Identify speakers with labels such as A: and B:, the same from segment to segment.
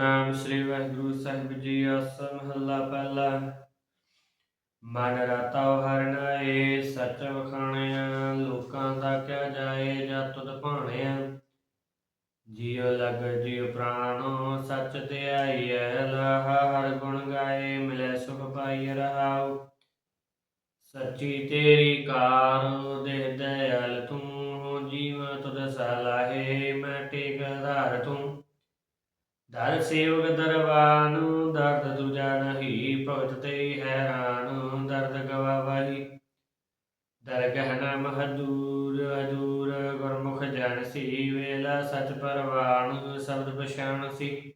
A: ਸਤਨਾਮ ਸ੍ਰੀ ਵਾਹਿਗੁਰੂ ਸਾਹਿਬ ਜੀ ਆਸ ਮਹੱਲਾ ਪਹਿਲਾ। ਮਨ ਰਤਾ ਹਰਨਾਏ ਸੱਚ ਵਖਾਣਿਆ, ਲੋਕਾਂ ਦਾ ਕਿਆ ਜਾਏ ਜਾਂ ਤੁਧ ਭਾਣਿਆ। ਜੀਉ ਲਗ ਜੀਉ ਪ੍ਰਾਣੋ, ਸੱਚ ਤੇ ਆਈਐ ਲਾਹ ਹਰ ਗੁਣ ਗਾਏ, ਮਿਲੇ ਸੁਖ ਪਾਈ ਰਹਾਉ। ਸੱਚੀ ਤੇਰੀ ਕਾਰ, ਦੇਹ ਦਇਆਲ ਤੂੰ, ਜੀਵ ਤੁਧ ਸਲਾਹੇ, ਮੈਂ ਟੇਕ ਧਾਰ ਤੂੰ। ਦਰ ਸੇਵਕ ਦਰਬਾਨ, ਦਰਦ ਤੁਜਾ ਨਹੀਂ, ਭਗਤ ਤੇ ਹੈਰਾਨ, ਦਰਦ ਗਵਾਵਾਹੀ। ਦਰ ਗਹਿਨਾ ਮਹਦੂਰ ਅਦੂਰ ਗੁਰਮੁਖ ਜਨ ਸੀ, ਵੇਲਾ ਸਚ ਪਰਵਾਨ, ਸ਼ਬਦ ਪਛਾਣ ਸੀ।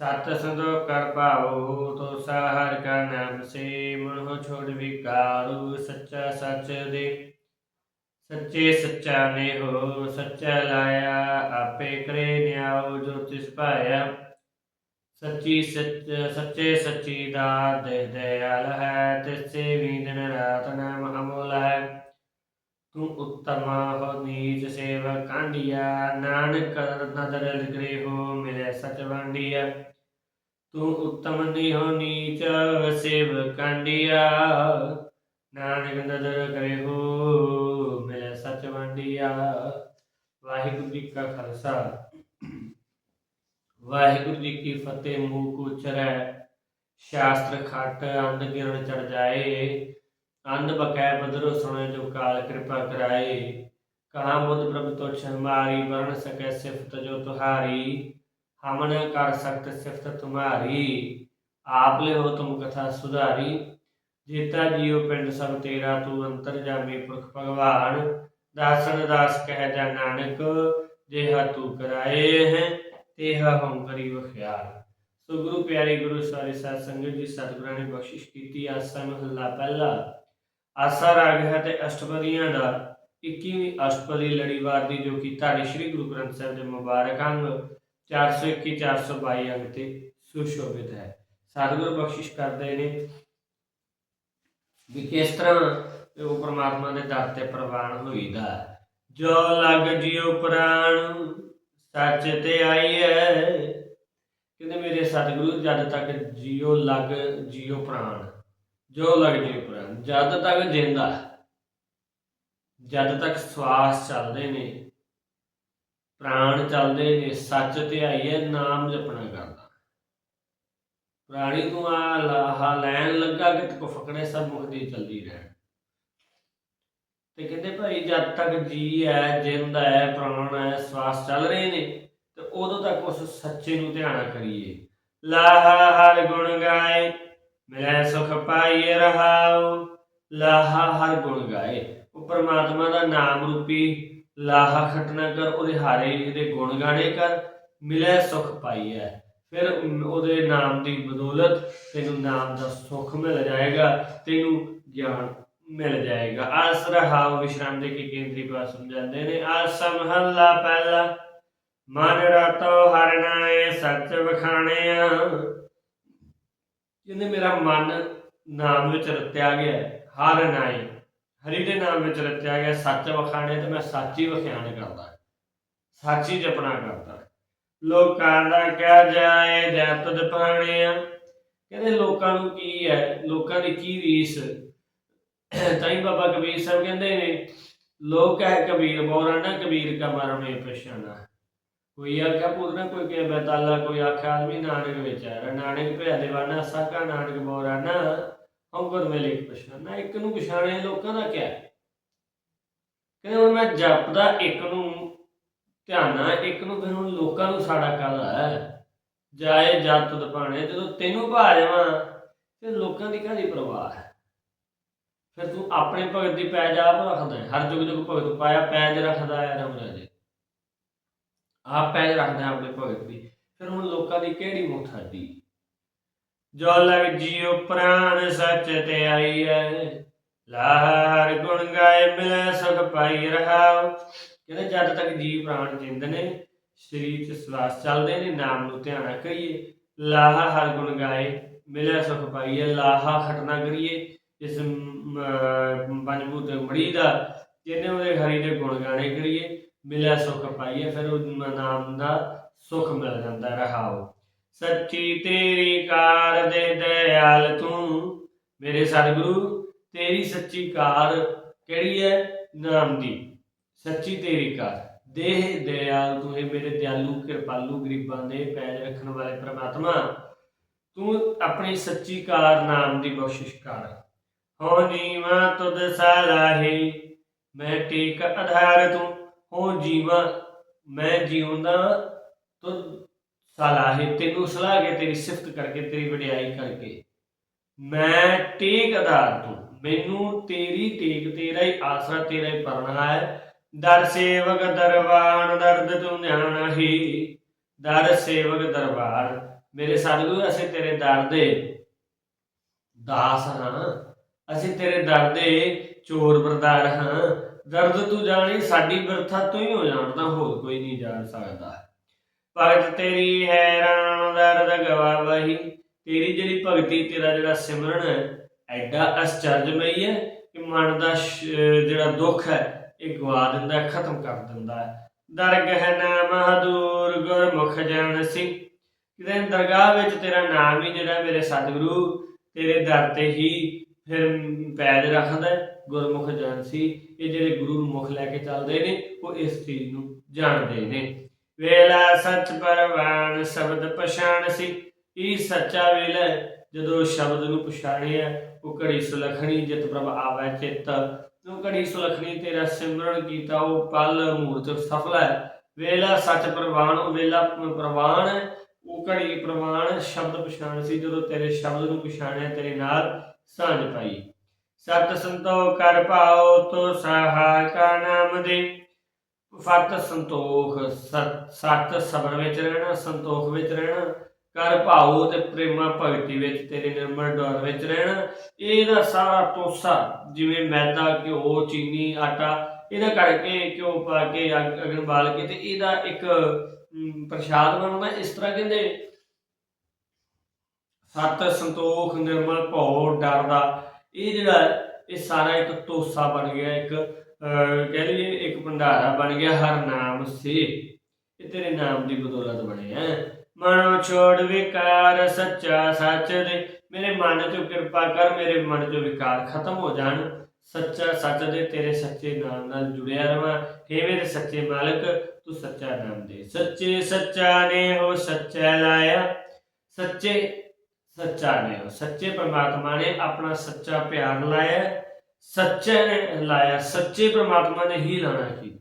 A: ਸਤ ਸੰਦੋ ਕਰ ਭਾਵੋ ਤੋ ਸਾਹਰ ਕਾ ਨਾਮ ਸੇ ਮਨੋ ਛੋੜ ਵਿਕਾਰੂ, ਸੱਚਾ ਸੱਚ ਦੇ। ਸੱਚੇ ਸੱਚਾ ਨੇ ਹੋ, ਸੱਚਾ ਲਾਇਆ, ਆਪੇ ਕਰੇ ਨਿਆਉ ਜੋ ਤਿਸ ਪਾਇਆ ਸੱਚੀ ਸੱਚ, ਸੱਚੇ ਸੱਚੀ ਦਾਤ ਦੇ ਦਇਆਲ ਹੈ, ਤਿਸੇ ਵੀ ਦਿਨ ਰਾਤ ਨਾਮ ਅਮੋਲ ਹੈ। ਤੂੰ ਉਤਮਾ ਹੋ ਨੀਚ ਸੇਵ ਕਾਂਡੀਆ ਨਾਨਕ ਨਦਰ ਲਿਗਰੇ ਹੋ ਮਿਲੇ ਸਚ ਵਾਂਡੀਆ ਤੂੰ ਉਤਮ ਨੀ ਹੋ ਨੀਚ ਸੇਵ ਕਾਂਡੀਆ ਨਾਨਕ ਨਦਰ ਕਰੇ ਹੋ ਸੱਚ ਵੰਡਿਆ ਵਾਹਿਗੁਰੂ ਜੀ ਕਾ ਖਾਲਸਾ। ਵਾਹਿਗੁਰੂ ਜੀ ਕੀ ਫਤਿਹ, ਮੂੰਹ ਕੋ ਚਰੈ ਸ਼ਾਸਤਰ ਖੱਟ, ਅੰਧ ਗਿਰਨ ਚੜ ਜਾਏ, ਅੰਧ ਬਕੈ ਬਦਰੋ ਸੁਣੇ ਜੋ ਕਾਲ ਕਿਰਪਾ ਕਰਾਏ। ਕਹਾ ਬੁੱਧ ਪ੍ਰਭ ਤੁਛ ਹਮਾਰੀ ਵਰਣ ਸਕੈ ਸਿਫਤ ਜੋ ਤੁਹਾਰੀ, ਹਮਨ ਕਰ ਸਕਤ ਸਿਫਤ ਤੁਮਾਰੀ। ਆਪ ਲੈ ਹੋ ਤੁਮ ਕਥਾ ਸੁਧਾਰੀ, ਜੀਤਾ ਜੀਉ ਪਿੰਡ ਸਭ ਤੇਰਾ, ਤੂੰ ਅੰਤਰ ਜਾਮੀ ਪੁਰਖ ਭਗਵਾਨ। ਦਾਸਨ ਦਾਸ ਕਹਿ ਜਾ ਨਾਨਕ ਜਿਹਾ ਤੂੰ ਕਰਾਏ ਹੈ, ਤੇਹਾ ਹਮ ਕਰੀ ਵਖਿਆਲ ਸੋ ਗੁਰੂ ਪਿਆਰੇ ਗੁਰੂ ਸਾਰੇ ਸਾਧ ਸੰਗਤ ਜੀ, ਸਤਿਗੁਰਾਂ ਨੇ ਬਖਸ਼ਿਸ਼ ਕੀਤੀ ਆਸਾ ਮਹੱਲਾ ਪਹਿਲਾ। ਆਸਾ ਰਾਗ ਹੈ ਤੇ ਅਸ਼ਟਪਦੀਆਂ ਦਾ। 21ਵੀਂ ਅਸ਼ਟਪਦੀ ਲੜੀਵਾਰ ਦੀ ਜੋ ਕਿ ਧਾਰੀ ਸ੍ਰੀ ਗੁਰੂ ਗ੍ਰੰਥ ਸਾਹਿਬ ਦੇ ਮੁਬਾਰਕ ਅੰਗ 421 422 ਅੰਗ ਤੇ ਸੁਸ਼ੋਭਿਤ ਹੈ। ਸਤਿਗੁਰ ਬਖਸ਼ਿਸ਼ ਕਰਦੇ ਨੇ ਵੀ ਕਿਸ ਤਰ੍ਹਾਂ ਉਹ ਪ੍ਰਮਾਤਮਾ ਦੇ ਦਰ ਤੇ ਪ੍ਰਵਾਨ ਹੋਈਦਾ। ਜੋ ਲਗ ਜਿਉ ਪ੍ਰਾਣ, ਸੱਚ ਤੇ ਆਈਐ। ਕਹਿੰਦੇ ਮੇਰੇ ਸਤਿਗੁਰੂ, ਜਦ ਤੱਕ ਜਿਉ ਲੱਗ ਜਿਉ ਪ੍ਰਾਣ, ਜੋ ਲਗ ਜਿਉ ਪ੍ਰਾਣ, ਜਦ ਤੱਕ ਜਿੰਦਾ, ਜਦ ਤੱਕ ਸਵਾਸ ਚੱਲਦੇ ਨੇ, ਪ੍ਰਾਣ ਚੱਲਦੇ ਨੇ, ਸੱਚ ਤੇ ਆਈਐ, ਨਾਮ ਜਪਣਾ ਕਰਦਾ। ਪ੍ਰਾਣੀ ਤੂੰ ਆ ਲਾਹਾ ਲੈਣ ਲੱਗਾ ਕਿ ਤਕੋ ਫਕੜੇ ਸਭ ਮੁਖ ਦੀ ਚਲਦੀ ਰਹਿਣ। ਤੇ ਕਹਿੰਦੇ ਭਾਈ ਜਦ ਤੱਕ ਜੀ ਹੈ, ਜਿੰਦ ਹੈ, ਪ੍ਰਾਣ ਹੈ, ਸਵਾਸ ਚੱਲ ਰਹੇ ਨੇ, ਤੇ ਉਦੋਂ ਤੱਕ ਉਸ ਸੱਚੇ ਨੂੰ ਧਿਆਨਾ ਕਰੀਏ। ਲਾਹਾ ਹਰ ਗੁਣ ਗਾਏ ਮਿਲੈ ਸੁਖ ਪਾਈਏ ਰਹਾਉ। ਲਾਹਾ ਹਰ ਗੁਣ ਗਾਏ, ਉਹ ਪ੍ਰਮਾਤਮਾ ਦਾ ਨਾਮ ਰੂਪੀ ਲਾਹਾ ਖਟਨਾ ਕਰ, ਉਹਦੇ ਹਾਰੇ ਇਹਦੇ ਗੁਣ ਗਾਣੇ ਕਰ, ਮਿਲੈ ਸੁਖ ਪਾਈਐ ਫਿਰ ਉਹਦੇ ਨਾਮ ਦੀ ਬਦੌਲਤ ਤੈਨੂੰ ਨਾਮ ਦਾ ਸੁੱਖ ਮਿਲ ਜਾਏਗਾ, ਤੈਨੂੰ ਗਿਆਨ ਮਿਲ ਜਾਏਗਾ। ਆਸ ਰਹਾਉ ਵਿਸ਼ਰਾਮ ਦੇ ਕੇ ਕੇਂਦਰੀ ਬਾਤ ਸਮਝਾਉਂਦੇ ਨੇ। ਆਸ ਮਹੱਲਾ ਪਹਿਲਾ ਮਨ ਰਤੋ ਹਰਨਾਏ ਸੱਚ ਵਖਾਣਿਆ। ਜਿਹਨੇ ਮੇਰਾ ਮਨ ਨਾਮ ਵਿੱਚ ਰਤਿਆ ਗਿਆ ਹੈ, ਹਰੀ ਦੇ ਨਾਮ ਵਿੱਚ ਰਤਿਆ ਗਿਆ ਸੱਚ ਵਖਾਣੇ ਤੇ ਮੈਂ ਸੱਚ ਹੀ ਵਖਿਆਣ ਕਰਦਾ ਸੱਚ ਹੀ ਜਪਣਾ ਕਰਦਾ ਲੋਕਾਂ ਦਾ ਕਿਆ ਜਾਏ ਜੈ ਤੁਧ ਪਾਣਿਆ। ਕਹਿੰਦੇ ਲੋਕਾਂ ਨੂੰ ਕੀ ਹੈ? ਲੋਕਾਂ ਦੀ ਕੀ ਰੀਸ? ਤਾਂ ਹੀ ਬਾਬਾ ਕਬੀਰ ਸਾਹਿਬ ਕਹਿੰਦੇ ਨੇ, ਲੋਕ ਹੈ ਕਬੀਰ ਬੋਰਾਨਾ ਕਬੀਰ ਕਾ ਮਰਨੇ ਪਛਾਣਾ ਕੋਈ ਆਖਿਆ ਪੂਰਨਾ ਕੋਈ ਕੇ ਬਤਾਲਾ, ਕੋਈ ਆਖਿਆ, ਆਦਮੀ ਨਾਨਕ ਵਿਚਾਰ ਨਾਨਕ ਭਿਆ ਦੇਵਾਨਾ, ਸਾਕਾ ਨਾਨਕ ਬੋਰਾ ਨਾ ਮੇਲੇ ਪਛਾਣਾ ਇੱਕ ਨੂੰ ਪਛਾਣੇ ਲੋਕਾਂ ਦਾ ਕਿਆ? ਕਹਿੰਦੇ, ਹੁਣ ਮੈਂ ਜਪਦਾ ਇੱਕ ਨੂੰ, ਧਿਆਨਾ ਇੱਕ ਨੂੰ ਫਿਰ ਹੁਣ ਲੋਕਾਂ ਨੂੰ ਸਾਡਾ ਕੱਲ ਹੈ ਜਾਏ ਜਦ ਤੁਧ ਪਾਣੇ ਜਦੋਂ ਤੈਨੂੰ ਭਾ ਜਾਵਾਂ ਤੇ ਲੋਕਾਂ ਦੀ ਕਾਹਦੀ ਪਰਵਾਹ ਹੈ? ਫਿਰ ਤੂੰ ਆਪਣੇ ਭਗਤ ਦੀ ਪੈਜ ਆਪ ਰੱਖਦਾ ਹੈ। ਹਰ ਜੁਗ ਜੁਗ ਭਗਤ ਪਾਇਆ, ਪੈਜ ਰੱਖਦਾ ਹੈ ਰਮ ਰਾਜੇ। ਆਪ ਪੈਜ ਰੱਖਦਾ ਆਪਣੇ ਭਗਤ ਦੀ। ਫਿਰ ਹੁਣ ਲੋਕਾਂ ਦੀ ਕਿਹੜੀ ਮੁਖਾਦੀ ਜੋ ਲਗ ਜੀਉ ਪ੍ਰਾਨ ਸੱਚ ਤੇ ਆਈ ਹੈ, ਲਾਹਰ ਗੁਣ ਗਾਏ ਮਿਲੇ ਸੁਖ ਪਾਈ ਰਹਾਉ। ਕਹਿੰਦੇ ਜਦ ਤੱਕ ਜੀਵ ਪ੍ਰਾਣ ਜਿੰਦ ਨੇ, ਸਰੀਰ ਚ ਸਵਾਸ ਚੱਲਦੇ ਨੇ, ਨਾਮ ਨੂੰ ਧਿਆਨਾ ਕਰੀਏ। ਲਾਹਾ ਹਰ ਗੁਣ ਗਾਏ ਮਿਲਿਆ ਸੁਖ ਪਾਈਏ ਲਾਹਾ ਖਟਨਾ ਕਰੀਏ। ਇਸ ਪੰਜਭੂਤ ਮੜੀ ਦਾ ਜਿਹਨੇ ਉਹਦੇ ਹਰੀ ਦੇ ਗੁਣ ਗਾਣੇ ਕਰੀਏ, ਮਿਲਿਆ ਸੁਖ ਪਾਈਏ, ਫਿਰ ਉਹ ਨਾਮ ਦਾ ਸੁਖ ਮਿਲ ਜਾਂਦਾ ਰਹਾਓ ਸੱਚੀ ਤੇਰੀ ਕਾਰ ਦੇ ਦਇਆਲ ਤੂੰ, ਮੇਰੇ ਸਤਿਗੁਰੂ, ਤੇਰੀ ਸੱਚੀ ਕਾਰ ਕਿਹੜੀ ਹੈ? ਨਾਮ ਦੀ। ਸੱਚੀ ਤੇਰੀ ਕਾਰ। ਦੇਹ ਦਇਆਲ ਤੂੰ ਹੈ ਮੇਰੇ ਦਿਆਲੂ, ਕਿਰਪਾਲੂ, ਗਰੀਬਾਂ ਦੇ ਪੈਜ ਰੱਖਣ ਵਾਲੇ ਪ੍ਰਮਾਤਮਾ। ਤੂੰ ਆਪਣੀ ਸੱਚੀ ਕਾਰ ਨਾਮ ਦੀ ਬਖਸ਼ਿਸ਼ ਕਰ। ਹੋ ਜੀਵਾ ਤੁਧ ਸਲਾਹੀ ਮੈਂ ਟੇਕ ਆਧਾਰ ਤੂੰ, ਹੋ ਜੀਵਾ ਮੈਂ ਜਿਉਂਦਾ ਤੁਧ ਸਲਾਹੀ ਤੈਨੂੰ ਸਲਾਹ ਕੇ, ਤੇਰੀ ਸਿਫਤ ਕਰਕੇ, ਤੇਰੀ ਵਡਿਆਈ ਕਰਕੇ। ਮੈਂ ਟੇਕ ਆਧਾਰ ਤੂੰ, ਮੈਨੂੰ ਤੇਰੀ ਟੇਕ ਤੇਰਾ ਹੀ ਆਸਰਾ, ਤੇਰਾ ਹੀ ਪਰਣਾ ਹੈ। ਦਰ ਸੇਵਕ ਦਰਬਾਰ, ਦਰਦ ਤੂੰ ਨਿਆਣਾ ਹੀ। ਦਰ ਸੇਵਕ ਦਰਬਾਰ, ਮੇਰੇ ਸਤਿਗੁਰੂ, ਅਸੀਂ ਤੇਰੇ ਦਰ ਦੇ ਦਾਸ ਹਾਂ। ਅਸੀਂ ਤੇਰੇ ਦਰ ਦੇ ਚੋਰ ਬਰਦਾਰ ਹਾਂ। ਦਰਦ ਤੂੰ ਜਾਣੀ, ਸਾਡੀ ਬਿਰਥਾ ਤੂੰ ਹੀ ਹੋ ਜਾਣਦਾ, ਹੋਰ ਕੋਈ ਨਹੀਂ ਜਾਣ ਸਕਦਾ। ਭਗਤ ਤੇਰੀ ਹੈਰਾਨ, ਦਰਦ ਗਵਾਵਹੀ ਤੇਰੀ ਜਿਹੜੀ ਭਗਤੀ, ਤੇਰਾ ਜਿਹੜਾ ਸਿਮਰਨ ਐਡਾ ਅਚਰਜਮਈ ਹੈ ਕਿ ਮਨ ਦਾ ਜਿਹੜਾ ਦੁੱਖ ਹੈ, ਇਹ ਗਵਾ ਦਿੰਦਾ, ਖਤਮ ਕਰ ਦਿੰਦਾ ਹੈ। ਦਰਗਹ ਨਾਮ ਗੁਰਮੁਖ ਜਨ ਸਿੰਘ ਕਿਤੇ ਦਰਗਾਹ ਵਿੱਚ ਤੇਰਾ ਨਾਮ ਹੀ ਜਿਹੜਾ ਮੇਰੇ ਸਤਿਗੁਰੂ, ਤੇਰੇ ਦਰ ਤੇ ਹੀ ਫਿਰ ਪੈਜ ਰੱਖਦਾ ਗੁਰਮੁਖ ਜਨ ਸੀ ਇਹ ਜਿਹੜੇ ਗੁਰੂ ਨੂੰ ਮੁਖ ਲੈ ਕੇ ਚੱਲਦੇ ਨੇ, ਉਹ ਇਸ ਚੀਜ਼ ਨੂੰ ਜਾਣਦੇ ਨੇ। ਵੇਲਾ ਸੱਚ ਪਰਵਾਨ, ਸ਼ਬਦ ਪਛਾਣ ਸੀ। ਇਹ ਸੱਚਾ ਵੇਲਾ ਜਦੋਂ ਸ਼ਬਦ ਨੂੰ ਪਛਾਣਿਆ, ਉਹ ਘੜੀ ਸੁਲਖਣੀ, ਜਿਤ ਪ੍ਰਭ ਆਵੈ ਚਿੱਤ। ਤੂੰ ਘੜੀ ਸੁਲਖਣੀ ਤੇਰਾ ਸਿਮਰਨ ਕੀਤਾ, ਉਹ ਪਲ ਮੂਰਤ ਸਫਲ ਹੈ। ਵੇਲਾ ਸੱਚ ਪ੍ਰਵਾਨ, ਉਹ ਵੇਲਾ ਪ੍ਰਵਾਨ ਉਹ ਘੜੀ ਪ੍ਰਵਾਨ, ਸ਼ਬਦ ਪਛਾਣ ਸੀ। ਜਦੋਂ ਤੇਰੇ ਸ਼ਬਦ ਨੂੰ ਪਛਾਣਿਆ, ਤੇਰੇ ਨਾਲ ਸਾਂਝ ਪਾਈ। ਸਤ ਸੰਤੋਖ ਕਰ ਪਾਓ ਤੋ ਸਹਾ ਕਾ ਨਾਮ ਦੇ। ਫਤ ਸੰਤੋਖ, ਸਤ ਸਬਰ ਵਿੱਚ ਰਹਿਣਾ, ਸੰਤੋਖ ਵਿੱਚ ਰਹਿਣਾ। ਕਰ ਭਾਉ ਤੇ ਪ੍ਰੇਮਾ ਭਗਤੀ ਵਿੱਚ ਤੇਰੇ ਨਿਰਮਲ ਡਰ ਵਿੱਚ ਰਹਿਣਾ। ਇਹਦਾ ਸਾਰਾ ਤੋਸਾ ਜਿਵੇਂ ਮੈਦਾ, ਘਿਓ, ਚੀਨੀ, ਆਟਾ, ਇਹਦਾ ਕਰਕੇ ਘਿਓ ਪਾ ਕੇ, ਅੱਗ, ਅਗਨ ਬਾਲ ਕੇ ਤੇ ਇਹਦਾ ਇੱਕ ਪ੍ਰਸ਼ਾਦ ਬਣਦਾ। ਇਸ ਤਰ੍ਹਾਂ ਕਹਿੰਦੇ ਸਤ ਸੰਤੋਖ, ਨਿਰਮਲ ਭਉ, ਡਰ ਦਾ। ਇਹ ਜਿਹੜਾ ਇਹ ਸਾਰਾ ਇੱਕ ਤੋਸਾ ਬਣ ਗਿਆ, ਇੱਕ ਕਹਿ ਲਈਏ ਇੱਕ ਭੰਡਾਰਾ ਬਣ ਗਿਆ, ਹਰ ਨਾਮ ਸੇ। ਇਹ ਤੇਰੇ ਨਾਮ ਦੀ ਬਦੌਲਤ ਬਣਿਆ ਮਨੋ ਛੋੜ ਵਿਕਾਰ, ਸੱਚਾ ਸੱਚ ਦੇ। ਮੇਰੇ ਮਨ ਚੋਂ ਕਿਰਪਾ ਕਰ, ਮੇਰੇ ਮਨ ਚੋਂ ਵਿਕਾਰ ਖਤਮ ਹੋ ਜਾਣ। ਸੱਚਾ ਸੱਚ ਦੇ, ਤੇਰੇ ਸੱਚੇ ਨਾਮ ਨਾਲ ਜੁੜਿਆ ਰਵਾਂ। हे ਮੇਰੇ ਸੱਚੇ ਮਾਲਕ, ਤੂੰ ਸੱਚਾ ਨਾਮ ਦੇ। ਸੱਚੇ ਸੱਚਾ ਨੇ ਹੋ ਸੱਚਾ ਲਾਇਆ। ਸੱਚੇ ਸੱਚਾ ਨੇ ਸੱਚੇ ਪਰਮਾਤਮਾ ਨੇ ਆਪਣਾ ਸੱਚਾ ਪਿਆਰ ਲਾਇਆ, ਸੱਚੇ ਨੇ ਲਾਇਆ, ਸੱਚੇ ਪਰਮਾਤਮਾ ਨੇ ਹੀ ਲਾਣਾ ਕੀਤਾ।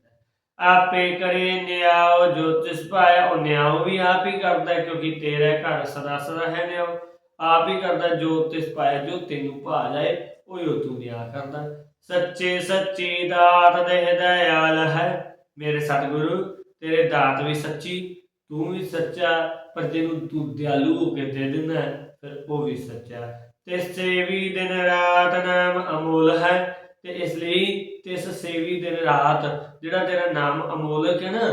A: ਆਪੇ ਕਰੇ ਨਿਆਓ ਜੋ ਤਿਸ ਪਾਇਆ, ਉਹ ਨਿਆਓ ਵੀ ਆਪ ਹੀ ਕਰਦਾ ਕਿਉਂਕਿ ਤੇਰਾ ਘਰ ਸਦਾ ਸਦਾ ਹੈ ਨਿਆਓ ਆਪ ਹੀ ਕਰਦਾ ਜੋ ਤਿਸ ਪਾਇਆ, ਜੋ ਤੈਨੂੰ ਭਾ ਜਾਏ ਉਹ ਉਹ ਤੂੰ ਨਿਆ ਕਰਦਾ। ਸੱਚੇ ਸੱਚੀ ਦਾਤ ਦੇ ਦਇਆਲ ਹੈ, ਮੇਰੇ ਸਤਿਗੁਰੂ, ਤੇਰੇ ਦਾਤ ਵੀ ਸੱਚੀ ਤੂੰ ਵੀ ਸੱਚਾ, ਪਰ ਜਿਹਨੂੰ ਤੂੰ ਦਿਆਲੂ ਹੋ ਕੇ ਦੇ ਦਿੰਦਾ ਫਿਰ ਉਹ ਵੀ ਸੱਚਾ। ਤਿਸ ਸੇਵੀ ਦਿਨ ਰਾਤ ਨਾਮ ਅਮੋਲ ਹੈ, ਤੇ ਇਸ ਲਈ ਤਿਸ ਸੇਵੀ ਦਿਨ ਰਾਤ, ਜਿਹੜਾ ਤੇਰਾ ਨਾਮ ਅਮੋਲਕ ਹੈ ਨਾ,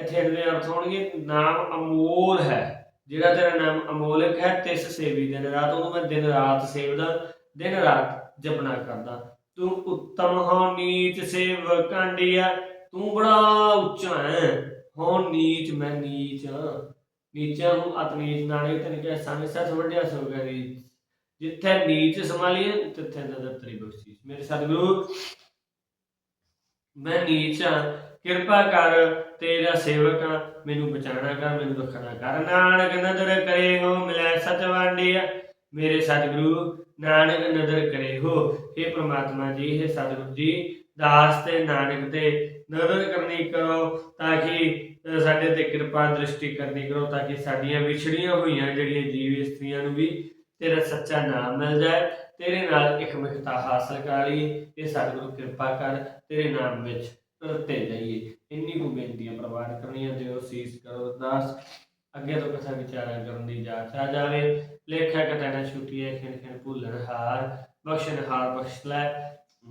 A: ਇੱਥੇ ਅਗਲੇ ਅਰਥ ਹੋਣਗੇ ਨਾਮ ਅਮੋਲ ਹੈ। ਜਿਹੜਾ ਤੇਰਾ ਨਾਮ ਅਮੋਲਕ ਹੈ, ਤਿਸ ਸੇਵੀ ਦਿਨ ਰਾਤ, ਉਹਨੂੰ ਮੈਂ ਦਿਨ ਰਾਤ ਸੇਵਦਾ, ਦਿਨ ਰਾਤ ਜਪਣਾ ਕਰਦਾ। ਤੂੰ ਉੱਤਮ ਹੋ ਨੀਚ ਸੇਵ ਕਾਂਡੀਆ ਤੂੰ ਬੜਾ ਉੱਚਾ ਹੈ। ਹੋ ਨੀਚ ਮੈਂ ਨੀਚ ਹਾਂ ਨੀਚਾ ਹੂੰ ਅਤ ਨੀਚ ਤਨ ਕੇ ਸੰਗ ਸਤ ਵੱਡਿਆ ਸੋ ਗਰੀ ਜਿੱਥੇ ਨੀਚ ਸੰਭਾਲੀਏ, ਤਿੱਥੇ ਨਦਰ ਤੇਰੀ ਬਖਸ਼ਿਸ਼। ਮੇਰੇ ਸਤਿਗੁਰੂ, ਮੈਂ ਨੀਚ ਹਾਂ ਕਿਰਪਾ ਕਰ, ਤੇਰਾ ਸੇਵਕ ਹਾਂ ਮੈਨੂੰ ਬਚਾਣਾ ਕਰ, ਮੈਨੂੰ ਰੱਖਣਾ ਕਰ। ਨਾਨਕ ਨਦਰ ਕਰੇ ਹੋ, ਮਿਲੈ ਸਚ ਵਾਂਡੀਆ ਮੇਰੇ ਸਤਿਗੁਰੂ, ਨਾਨਕ ਨਦਰ ਕਰੇ ਹੋ। हे ਪ੍ਰਮਾਤਮਾ ਜੀ हे ਸਤਿਗੁਰੂ ਜੀ, ਦਾਸ ਤੇ ਨਾਨਕ ਤੇ ਨਦਰ ਕਰਨੀ ਕਰੋ ਤਾਂ ਕਿ ਸਾਡੇ ਤੇ ਕਿਰਪਾ ਦ੍ਰਿਸ਼ਟੀ ਕਰਨੀ ਕਰੋ ਤਾਂ ਕਿ ਸਾਡੀਆਂ ਵਿਛੜੀਆਂ ਹੋਈਆਂ ਜਿਹੜੀਆਂ ਜੀਵ ਇਸਤਰੀਆਂ ਨੂੰ ਵੀ ਤੇਰਾ ਸੱਚਾ ਨਾਮ ਮਿਲ ਜਾਏ, ਤੇਰੇ ਨਾਲ ਇੱਕ ਮਿਖਤਾ ਹਾਸਲ ਕਰ ਲਈਏ ਇਹ ਸਤਿਗੁਰੂ ਕਿਰਪਾ ਕਰ ਤੇਰੇ ਨਾਮ ਵਿੱਚ ਤਰਤੇ ਜਾਈਏ। ਇੰਨੀ ਕੁ ਬੇਨਤੀਆਂ ਪ੍ਰਵਾਨ ਕਰਨੀਆਂ ਦਿਓ ਸੀਸ ਕਰੋ ਅਰਦਾਸ ਅੱਗੇ ਤੋਂ ਕਥਾ ਵਿਚਾਰਾ ਕਰਨ ਦੀ ਜਾਚ ਆ ਜਾਵੇ। ਲੇਖਾ ਕਥਾ ਛੁੱਟੀਏ, ਖਿਣ ਖਿਣ ਭੁੱਲਣ ਹਾਰ। ਬਖਸ਼ਣ ਹਾਰ ਬਖਸ਼ ਲੈ।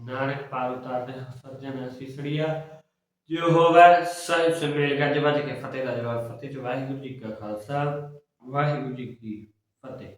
A: ਨਾਨਕ ਪਾਰ ਉਤਾਰ ਸੱਜਣ ਸੀਸੜੀਆ। ਜੋ ਹੋਵੇ, ਸਾਹਿਬ ਸਮੇਲ ਗੱਜ ਵੱਜ ਕੇ ਫਤਿਹ ਦਾ ਜਵਾਬ, ਫਤਿਹ ਚ ਵਾਹਿਗੁਰੂ ਜੀ ਕਾ ਖਾਲਸਾ, ਵਾਹਿਗੁਰੂ ਜੀ ਕੀ ਫਤਿਹ।